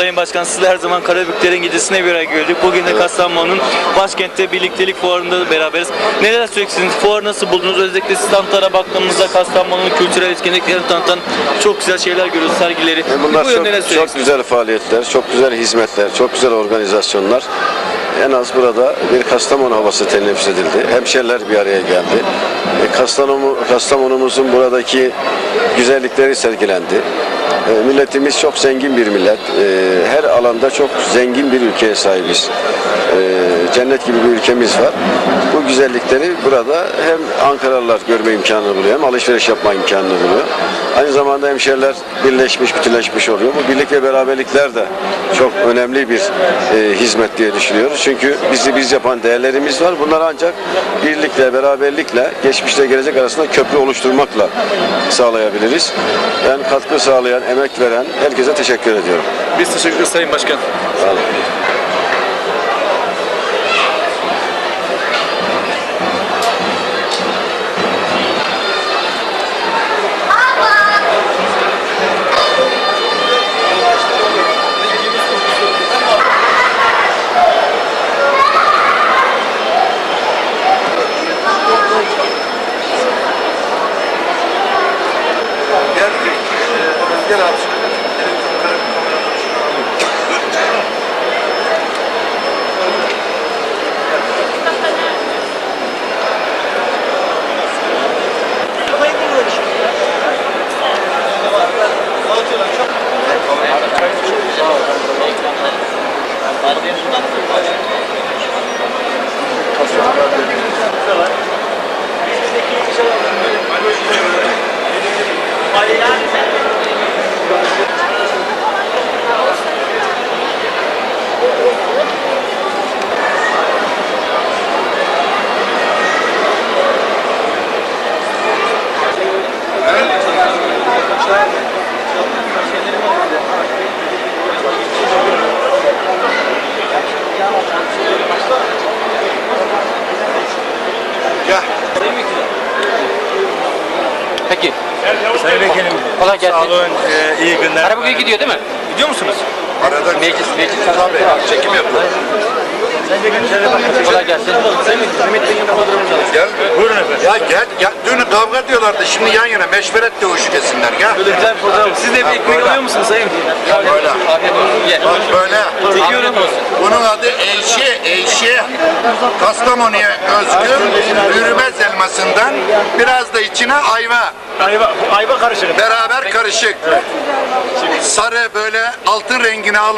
Sayın Başkan siz her zaman Karabüklerin gecesine bir geldik. Bugün de Kastamonu'nun başkentte birliktelik fuarında beraberiz. Neler söyleyeceksiniz? Fuarı nasıl buldunuz? Özellikle standlara baktığımızda Kastamonu'nun kültürel etkinliklerini tanıtan çok güzel şeyler görüyoruz, sergileri. E, Bunlar Bu çok, çok güzel faaliyetler, çok güzel hizmetler, çok güzel organizasyonlar. En az burada bir Kastamonu havası teneffüs edildi. Hemşeriler bir araya geldi. Kastamonu, Kastamonumuzun buradaki güzellikleri sergilendi. E, Milletimiz çok zengin bir millet. E, Her alanda çok zengin bir ülkeye sahibiz. Cennet gibi bir ülkemiz var. Bu güzellikleri burada hem Ankaralılar görme imkanı buluyor hem alışveriş yapma imkanını buluyor. Aynı zamanda hemşeriler birleşmiş, bütünleşmiş oluyor. Bu birlik ve beraberlikler de çok önemli bir e, hizmet diye düşünüyoruz. Çünkü bizi biz yapan değerlerimiz var. Bunlar ancak birlikle, beraberlikle, geçmişle gelecek arasında köprü oluşturmakla sağlayabiliriz. Ben katkı sağlayan, emek veren herkese teşekkür ediyorum. Biz teşekkür ederiz Sayın Başkan. Sağ olun. Gel abi şöyle. Olhar Peki. Sayın Vekilim, Kolay gelsin. sağ olun, e, iyi günler. Araba bugün gidiyor değil mi? Gidiyor musunuz? Arada meclis, meclis. Çekim yapıyor. Kolay gelsin. Gel. Buyurun efendim. Ya gel, gel. Dün kavga diyorlardı, şimdi yan yana meşveret dövüşü kesinler, gel. Böyle güzel bir program. Siz de bir ekmek alıyor musunuz Sayın? Böyle. Afiyet olsun. Ye. Bak böyle. Olsun. Bunun adı Eyşi, Eyşi. Kastamonu'ya özgü yürümez elmasından biraz da içine ayva. Ayva, ayva karışık. Beraber karışık. Sarı böyle altın rengini almış.